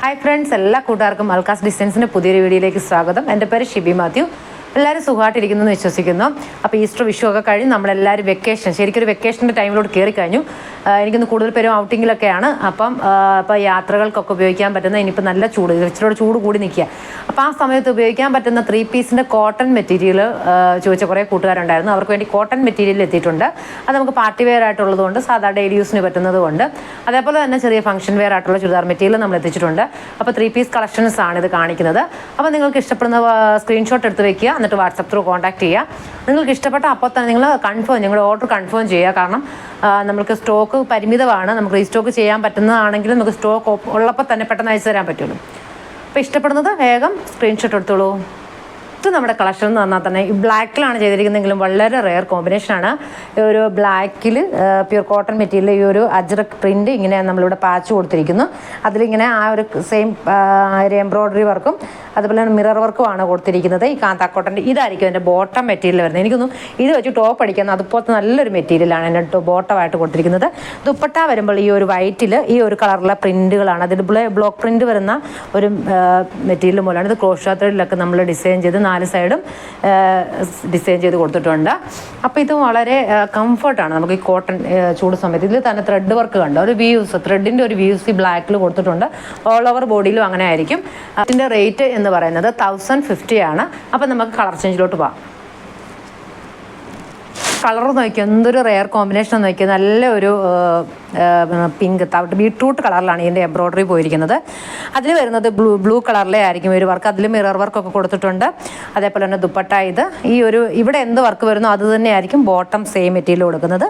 Hi friends എല്ലാ കൂട്ടുകാർക്കും അൽക്കാസ് ഡിസ്റ്റൻസിന്റെ പുതിയൊരു വീഡിയോയിലേക്ക് സ്വാഗതം. എന്റെ പേര് ഷിബി മാത്യു. എല്ലാവരും സുഖമായിട്ടിരിക്കുന്നു എന്ന് വിശ്വസിക്കുന്നു. അപ്പോൾ ഈസ്റ്റർ വിഷു ഒക്കെ കഴിഞ്ഞ് നമ്മളെല്ലാവരും വെക്കേഷൻ ശരിക്കും ഒരു വെക്കേഷന്റെ ടൈമിലോട്ട് കയറി കഴിഞ്ഞു. എനിക്കൊന്ന് കൂടുതൽ പേരും ഔട്ടിങ്ങിലൊക്കെയാണ് അപ്പം ഇപ്പോൾ യാത്രകൾക്കൊക്കെ ഉപയോഗിക്കാൻ പറ്റുന്ന ഇനിയിപ്പോൾ നല്ല ചൂട് ഇച്ചിരി ചൂട് കൂടി നിൽക്കുക. അപ്പോൾ ആ സമയത്ത് ഉപയോഗിക്കാൻ പറ്റുന്ന ത്രീ പീസിന്റെ കോട്ടൺ മെറ്റീരിയൽ ചോദിച്ച കുറേ കൂട്ടുകാരുണ്ടായിരുന്നു. അവർക്ക് വേണ്ടി കോട്ടൺ മെറ്റീരിയൽ എത്തിയിട്ടുണ്ട്. അത് നമുക്ക് പാർട്ടി വെയർ ആയിട്ടുള്ളതുകൊണ്ട് സാധാ ഡെയിലി യൂസിന് പറ്റുന്നത് കൊണ്ട്. അതേപോലെ തന്നെ ചെറിയ ഫംഗ്ഷൻ വെയർ ആയിട്ടുള്ള ചുരിദാർ മെറ്റീരിയൽ നമ്മൾ എത്തിച്ചിട്ടുണ്ട്. അപ്പോൾ ത്രീ പീസ് കളക്ഷൻസ് ആണ് ഇത് കാണിക്കുന്നത്. അപ്പോൾ നിങ്ങൾക്ക് ഇഷ്ടപ്പെടുന്ന സ്ക്രീൻഷോട്ട് എടുത്ത് വെക്കുക. എന്നിട്ട് വാട്സപ്പ് ത്രൂ കോൺടാക്ട് ചെയ്യുക നിങ്ങൾക്ക് ഇഷ്ടപ്പെട്ട അപ്പോൾ തന്നെ നിങ്ങൾ കൺഫേം നിങ്ങളുടെ ഓർഡർ കൺഫേം ചെയ്യുക. കാരണം നമുക്ക് സ്റ്റോക്ക് പരിമിതമാണ്. നമുക്ക് റീസ്റ്റോക്ക് ചെയ്യാൻ പറ്റുന്നതാണെങ്കിലും നമുക്ക് സ്റ്റോക്ക് ഉള്ളപ്പോൾ തന്നെ പെട്ടെന്ന് അയച്ചു തരാൻ പറ്റുള്ളൂ. അപ്പോൾ ഇഷ്ടപ്പെടുന്നത് വേഗം സ്ക്രീൻഷോട്ട് എടുത്തോളൂ. ഇത് നമ്മുടെ കളക്ഷൻ എന്ന് പറഞ്ഞാൽ തന്നെ ഈ ബ്ലാക്കിലാണ് ചെയ്തിരിക്കുന്നതെങ്കിലും വളരെ റെയർ കോമ്പിനേഷനാണ് ഒരു ബ്ലാക്കിൽ പ്യൂർ കോട്ടൺ മെറ്റീരിയൽ ഈ ഒരു അജ്രക് പ്രിന്റ് ഇങ്ങനെ നമ്മളിവിടെ പാച്ച് കൊടുത്തിരിക്കുന്നു. അതിലിങ്ങനെ ആ ഒരു സെയിം ഒരു എംബ്രോയ്ഡറി വർക്കും അതുപോലെ തന്നെ മിറർ വർക്കുമാണ് കൊടുത്തിരിക്കുന്നത്. ഈ കാന്താക്കോട്ടന്റെ ഇതായിരിക്കും എന്റെ ബോട്ടം മെറ്റീരിയൽ വരുന്നത്. എനിക്കൊന്നും ഇത് വെച്ച് ടോപ്പ് അടിക്കുന്ന അതുപോലത്തെ നല്ലൊരു മെറ്റീരിയലാണ് എന്റെ ബോട്ടമായിട്ട് കൊടുത്തിരിക്കുന്നത്. ദുപ്പട്ട വരുമ്പോൾ ഈ ഒരു വൈറ്റിൽ ഈ ഒരു കളറിലെ പ്രിന്റുകളാണ് അതിൽ ബ്ലോക്ക് പ്രിന്റ് വരുന്ന ഒരു മെറ്റീരിയൽ മൂലമാണ് ഇത് ക്രോഷാത്രയിലൊക്കെ നമ്മൾ ഡിസൈൻ ചെയ്ത് നാല് സൈഡും ഡിസൈൻ ചെയ്ത് കൊടുത്തിട്ടുണ്ട്. അപ്പോൾ ഇത് വളരെ കംഫർട്ടാണ്. നമുക്ക് ഈ കോട്ടൺ ചൂട് സമയത്ത് ഇതിൽ തന്നെ ത്രെഡ് വർക്ക് കണ്ടോ? ഒരു വ്യൂസ് ത്രെഡിന്റെ ഒരു വ്യൂസ് ഈ ബ്ലാക്കിൽ കൊടുത്തിട്ടുണ്ട്. ഓൾ ഓവർ ബോഡിയിലും അങ്ങനെ ആയിരിക്കും. അതിന്റെ റേറ്റ് എന്ന് പറയുന്നത് തൗസൻഡ് ഫിഫ്റ്റി ആണ്. അപ്പോൾ നമുക്ക് കളർ ചേഞ്ചിലോട്ട് പോകാം കളർ നോക്കിയോ എന്തൊരു റെയർ കോമ്പിനേഷൻ നോക്കിയോ നല്ല ഒരു പിങ്ക് തവിട്ട് ബീട്രൂട്ട് കളറിലാണ് ഇതിന്റെ എംബ്രോയ്ഡറി പോയിരിക്കുന്നത്. അതിൽ വരുന്നത് ബ്ലൂ ബ്ലൂ കളറിലെ ആയിരിക്കും ഒരു വർക്ക് അതിൽ മിറർ വർക്കൊക്കെ കൊടുത്തിട്ടുണ്ട്. അതേപോലെ തന്നെ ദുപ്പട്ട ഇത്. ഈ ഒരു ഇവിടെ എന്ത് വർക്ക് വരുന്നോ അത് തന്നെയായിരിക്കും ബോട്ടം സെയിം മെറ്റീരിയൽ കൊടുക്കുന്നത്.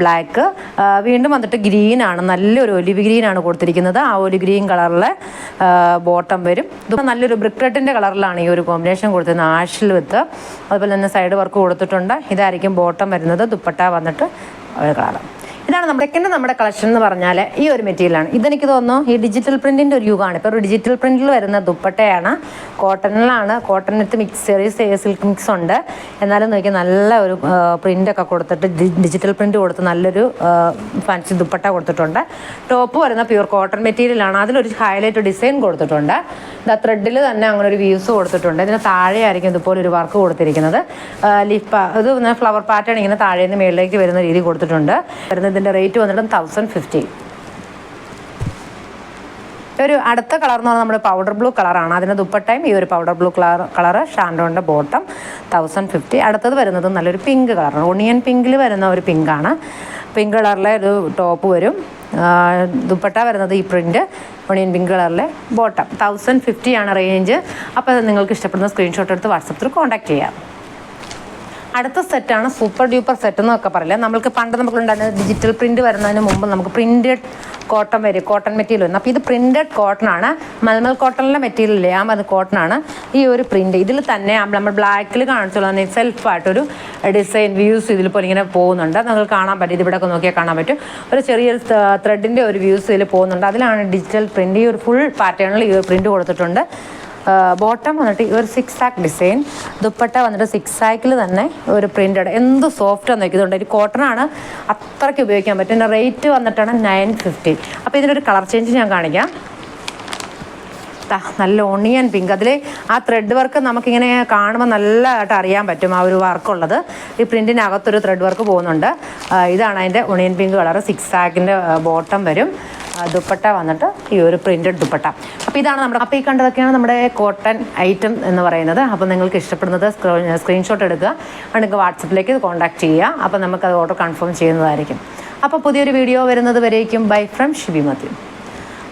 ബ്ലാക്ക് വീണ്ടും വന്നിട്ട് ഗ്രീൻ ആണ്. നല്ലൊരു ഒലിവ് ഗ്രീൻ ആണ് കൊടുത്തിരിക്കുന്നത്. ആ ഒലിവ് ഗ്രീൻ കളറിലെ ബോട്ടം വരും. ഇത് നല്ലൊരു റെഡിന്റെ കളറിലാണ് ഈ ഒരു കോമ്പിനേഷൻ കൊടുത്തിരുന്നത്. ആഷിൽ വിത്ത് അതുപോലെ തന്നെ സൈഡ് വർക്ക് കൊടുത്തിട്ടുണ്ട്. ഇതായിരിക്കും ബോട്ടം വരുന്നത്. ദുപ്പട്ട വന്നിട്ട് ഒരു കളർ ഇതാണ് നമ്മുടെ സെക്കൻഡ് നമ്മുടെ കളക്ഷൻ എന്ന് പറഞ്ഞാൽ ഈ ഒരു മെറ്റീരിയലാണ് ഇതെനിക്ക് തോന്നുന്നു ഈ ഡിജിറ്റൽ പ്രിന്റിന്റെ ഒരു യുഗമാണ്. ഇപ്പോൾ ഡിജിറ്റൽ പ്രിന്റിൽ വരുന്ന ദുപ്പട്ടയാണ്. കോട്ടണിലാണ് കോട്ടൺ വിത്ത് മിക്സ് ചെറിയ സിൽക്ക് മിക്സ് ഉണ്ട്. എന്നാലും നോക്കി നല്ല ഒരു പ്രിന്റൊക്കെ കൊടുത്തിട്ട് ഡിജിറ്റൽ പ്രിന്റ് കൊടുത്ത് നല്ലൊരു ഫാൻസി ദുപ്പട്ട കൊടുത്തിട്ടുണ്ട്. ടോപ്പ് വരുന്ന പ്യൂർ കോട്ടൺ മെറ്റീരിയലാണ് അതിലൊരു ഹൈലൈറ്റ് ഡിസൈൻ കൊടുത്തിട്ടുണ്ട്. ഇതാ ത്രെഡിൽ തന്നെ അങ്ങനെ ഒരു വ്യൂസ് കൊടുത്തിട്ടുണ്ട്. ഇതിന് താഴെയായിരിക്കും ഇതുപോലെ ഒരു വർക്ക് കൊടുത്തിരിക്കുന്നത്. ലീഫ് ഇത് ഫ്ലവർ പാറ്റേൺ ഇങ്ങനെ താഴെ നിന്ന് മേളിലേക്ക് വരുന്ന രീതി കൊടുത്തിട്ടുണ്ട്. വരുന്നതിന്റെ റേറ്റ് വന്നിട്ട് തൗസൻഡ് ഫിഫ്റ്റി ഒരു അടുത്ത കളർ എന്ന് പറഞ്ഞാൽ നമ്മുടെ പൗഡർ ബ്ലൂ കളറാണ് അതിന് ദുപ്പട്ടയും ഈ ഒരു പൗഡർ ബ്ലൂ കളർ കളറ് ഷാൻഡോണിന്റെ ബോട്ടം തൗസൻഡ് ഫിഫ്റ്റി അടുത്തത് വരുന്നത് നല്ലൊരു പിങ്ക് കളറാണ് ഒണിയൻ പിങ്കിൽ വരുന്ന ഒരു പിങ്കാണ് പിങ്ക് കളറിലെ ഒരു ടോപ്പ് വരും. ദുപ്പട്ട വരുന്നത് ഈ പ്രിന്റ് ഒണിയൻ പിങ്ക് കളറിലെ ബോട്ടം. തൗസൻഡ് ഫിഫ്റ്റി ആണ് റേഞ്ച് അപ്പോൾ നിങ്ങൾക്ക് ഇഷ്ടപ്പെടുന്ന സ്ക്രീൻഷോട്ട് എടുത്ത് വാട്സപ്പിൽ കോൺടാക്ട് ചെയ്യാം. അടുത്ത സെറ്റാണ് സൂപ്പർ ഡ്യൂപ്പർ സെറ്റ് എന്നൊക്കെ പറയില്ല? നമ്മൾക്ക് പണ്ട് നമുക്കുണ്ടായിരുന്ന ഡിജിറ്റൽ പ്രിന്റ് വരുന്നതിന് മുമ്പ് നമുക്ക് പ്രിന്റഡ് കോട്ടൺ വരും കോട്ടൺ മെറ്റീരിയൽ വരുന്നത് അപ്പോൾ ഇത് പ്രിന്റഡ് കോട്ടൺ ആണ്. മൽമൽ കോട്ടണിലെ മെറ്റീരിയൽ ഇല്ലേ? ആ അത് കോട്ടൺ ആണ്. ഈ ഒരു പ്രിന്റ് ഇതിൽ തന്നെ നമ്മൾ ബ്ലാക്കിൽ കാണിച്ചുള്ള സെൽഫായിട്ടൊരു ഡിസൈൻ വ്യൂസ് ഇതിൽ പോലെ ഇങ്ങനെ പോകുന്നുണ്ട്. നിങ്ങൾക്ക് കാണാൻ പറ്റും. ഇത് ഇവിടെ ഒക്കെ നോക്കിയാൽ കാണാൻ പറ്റും. ഒരു ചെറിയൊരു ത്രെഡിന്റെ ഒരു വ്യൂസ് ഇതിൽ പോകുന്നുണ്ട്. അതിലാണ് ഡിജിറ്റൽ പ്രിന്റ് ഈ ഒരു ഫുൾ പാറ്റേണിൽ ഈ ഒരു പ്രിന്റ് കൊടുത്തിട്ടുണ്ട്. ബോട്ടം വന്നിട്ട് ഒരു സിക്സ് ആക്ക് ഡിസൈൻ ദുപ്പട്ട വന്നിട്ട് സിക്സ് ആക്കിൽ തന്നെ ഒരു പ്രിന്റഡ് എന്ത് സോഫ്റ്റ് ആണ് നോക്കിയതുകൊണ്ട് ഒരു കോട്ടൺ ആണ് അത്രയ്ക്ക് ഉപയോഗിക്കാൻ പറ്റും. പിന്നെ റേറ്റ് വന്നിട്ടാണ് നയൻ ഫിഫ്റ്റി അപ്പോൾ ഇതിനൊരു കളർ ചേഞ്ച് ഞാൻ കാണിക്കാം. നല്ല ഓണിയൻ പിങ്ക് അതിൽ ആ ത്രെഡ് വർക്ക് നമുക്കിങ്ങനെ കാണുമ്പോൾ നല്ലതായിട്ട് അറിയാൻ പറ്റും ആ ഒരു വർക്കുള്ളത് ഈ പ്രിന്റിനകത്തൊരു ത്രെഡ് വർക്ക് പോകുന്നുണ്ട്. ഇതാണ് അതിന്റെ ഓണിയൻ പിങ്ക് കളർ സിക്സ് ആക്കിന്റെ ബോട്ടം വരും. ദുപ്പട്ട വന്നിട്ട് ഈ ഒരു പ്രിന്റഡ് ദുപ്പട്ട. അപ്പോൾ ഇതാണ് നമ്മുടെ അപ്പോൾ ഈ കണ്ടതൊക്കെയാണ് നമ്മുടെ കോട്ടൺ ഐറ്റം എന്ന് പറയുന്നത്. അപ്പോൾ നിങ്ങൾക്ക് ഇഷ്ടപ്പെടുന്നത് സ്ക്രീൻഷോട്ട് എടുക്കുക. നിങ്ങൾക്ക് വാട്സപ്പിലേക്ക് കോൺടാക്ട് ചെയ്യുക. അപ്പോൾ നമുക്കത് ഓർഡർ കൺഫേം ചെയ്യുന്നതായിരിക്കും. അപ്പോൾ പുതിയൊരു വീഡിയോ വരുന്നത് വരേക്കും. Bye from Shibi Mathew